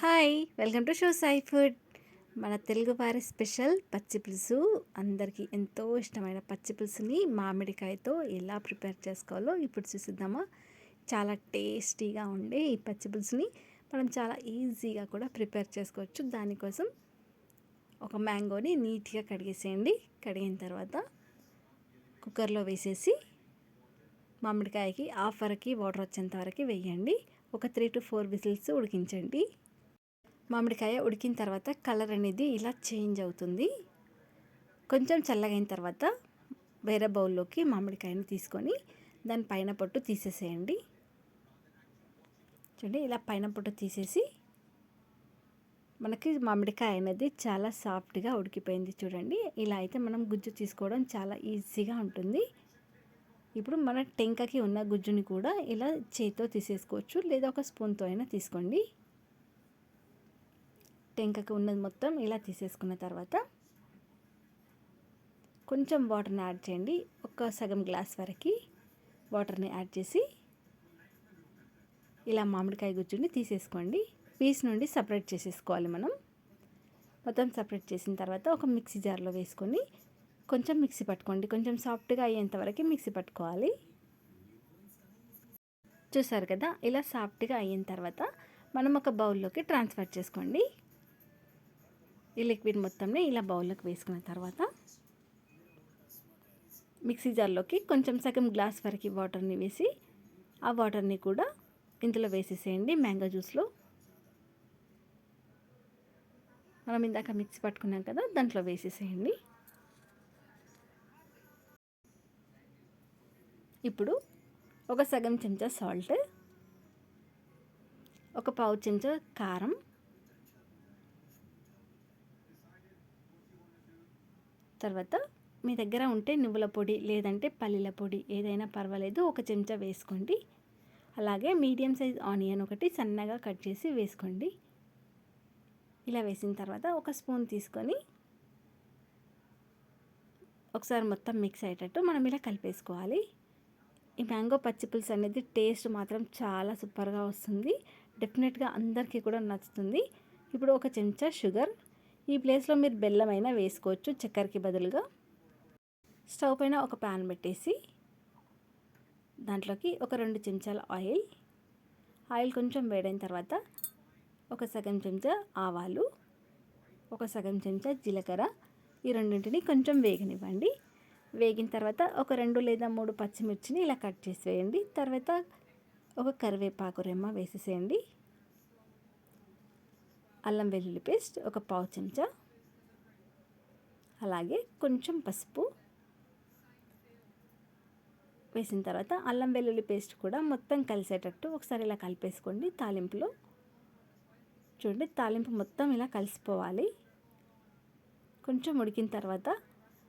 Hi welcome to show Sai food. మన తెలుగు వారి special పచ్చి పులుసు. అందరికీ ఎంతో ఇష్టమైన పచ్చి పులుసుని మామిడికాయతో ఎలా ప్రిపేర్ చేసుకోవాలో ఇప్పుడు చూసిద్దామా. చాలా టేస్టీగా ఉండే ఈ పచ్చి పులుసుని మనం చాలా ఈజీగా కూడా ప్రిపేర్ చేసుకోవచ్చు. దానికోసం ఒక మ్యాంగోని నీట్గా కడిగేసేయండి. కడిగిన తర్వాత కుక్కర్లో వేసేసి మామిడికాయకి ఆఫర్కి వాటర్ వచ్చేంత వరకు వేయండి. ఒక త్రీ టు ఫోర్ విజిల్స్ ఉడికించండి. మామిడికాయ ఉడికిన తర్వాత కలర్ అనేది ఇలా చేంజ్ అవుతుంది. కొంచెం చల్లగైన తర్వాత వేరే బౌల్లోకి మామిడికాయని తీసుకొని దాని పైన పొట్టు తీసేసేయండి. చూడండి ఇలా పైన పొట్టు తీసేసి మనకి మామిడికాయ అనేది చాలా సాఫ్ట్గా ఉడికిపోయింది చూడండి. ఇలా అయితే మనం గుజ్జు తీసుకోవడం చాలా ఈజీగా ఉంటుంది. ఇప్పుడు మన టెంకకి ఉన్న గుజ్జుని కూడా ఇలా చేతితో తీసేసుకోవచ్చు లేదా ఒక స్పూన్తో అయినా తీసుకోండి. టెంకకు ఉన్నది మొత్తం ఇలా తీసేసుకున్న తర్వాత కొంచెం వాటర్ని యాడ్ చేయండి. ఒక సగం గ్లాస్ వరకు వాటర్ని యాడ్ చేసి ఇలా మామిడికాయ గుజ్జుని తీసేసుకోండి. పీస్ నుండి సపరేట్ చేసేసుకోవాలి మనం. మొత్తం సపరేట్ చేసిన తర్వాత ఒక మిక్సీ జార్లో వేసుకొని కొంచెం మిక్సీ పట్టుకోండి. కొంచెం సాఫ్ట్గా అయ్యేంతవరకు మిక్సీ పట్టుకోవాలి. చూసారు కదా? ఇలా సాఫ్ట్గా అయిన తర్వాత మనం ఒక బౌల్లోకి ట్రాన్స్ఫర్ చేసుకోండి. ఈ లిక్విడ్ మొత్తంని ఇలా బౌల్లోకి వేసుకున్న తర్వాత మిక్సీ జార్లోకి కొంచెం సగం గ్లాస్ వరకు వాటర్ని వేసి ఆ వాటర్ని కూడా ఇందులో వేసేసేయండి మ్యాంగో జ్యూస్లో. మనం ఇందాక మిక్సీ పట్టుకున్నాం కదా దాంట్లో వేసేసేయండి. ఇప్పుడు ఒక సగం చెంచా సాల్ట్ ఒక పావు చెంచా కారం తర్వాత మీ దగ్గర ఉంటే నువ్వుల పొడి లేదంటే పల్లీల పొడి ఏదైనా పర్వాలేదు ఒక చెంచా వేసుకోండి. అలాగే మీడియం సైజ్ ఆనియన్ ఒకటి సన్నగా కట్ చేసి వేసుకోండి. ఇలా వేసిన తర్వాత ఒక స్పూన్ తీసుకొని ఒకసారి మొత్తం మిక్స్ అయ్యేటట్టు మనం ఇలా కలిపేసుకోవాలి. ఈ మ్యాంగో పచ్చిపులుసు అనేది టేస్ట్ మాత్రం చాలా సూపర్గా వస్తుంది. డెఫినెట్గా అందరికీ కూడా నచ్చుతుంది. ఇప్పుడు ఒక చెంచా షుగర్ ఈ ప్లేస్లో మీరు బెల్లం అయినా వేసుకోవచ్చు. చక్కెరకి బదులుగా స్టవ్ పైన ఒక ప్యాన్ పెట్టేసి దాంట్లోకి ఒక రెండు చెంచాల ఆయిల్ ఆయిల్ కొంచెం వేడైన తర్వాత ఒక సగం చెంచా ఆవాలు ఒక సగం చెంచా జీలకర్ర ఈ రెండింటిని కొంచెం వేగనివ్వండి. వేగిన తర్వాత ఒక రెండు లేదా మూడు పచ్చిమిర్చిని ఇలా కట్ చేసి వేయండి. తర్వాత ఒక కరివేపాకు రెమ్మ వేసేసేయండి. అల్లం వెల్లుల్లి పేస్ట్ ఒక పావు చెంచా. అలాగే కొంచెం పసుపు. వేసిన తర్వాత అల్లం వెల్లుల్లి పేస్ట్ కూడా మొత్తం కలిసేటట్టు ఒకసారి ఇలా కలిపేసుకోండి తాలింపులో. చూడండి తాలింపు మొత్తం ఇలా కలిసిపోవాలి. కొంచెం ఉడికిన తర్వాత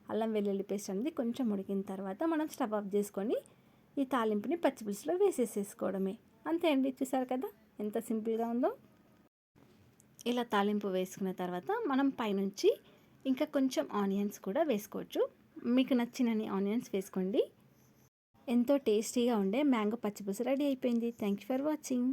అల్లం వెల్లుల్లి పేస్ట్ అనేది కొంచెం ఉడికిన తర్వాత మనం స్టవ్ ఆఫ్ చేసుకొని ఈ తాలింపుని పచ్చిపులుసులో వేసేసేసుకోవడమే. అంతే అండి చూసారు కదా? ఎంత సింపుల్గా ఉందో? ఇలా తాలింపు వేసుకున్న తర్వాత మనం పైనుంచి ఇంకా కొంచెం ఆనియన్స్ కూడా వేసుకోవచ్చు. మీకు నచ్చినన్ని ఆనియన్స్ వేసుకోండి. ఎంతో టేస్టీగా ఉండే మ్యాంగో పచ్చిపులుసు రెడీ అయిపోయింది. Thank you for watching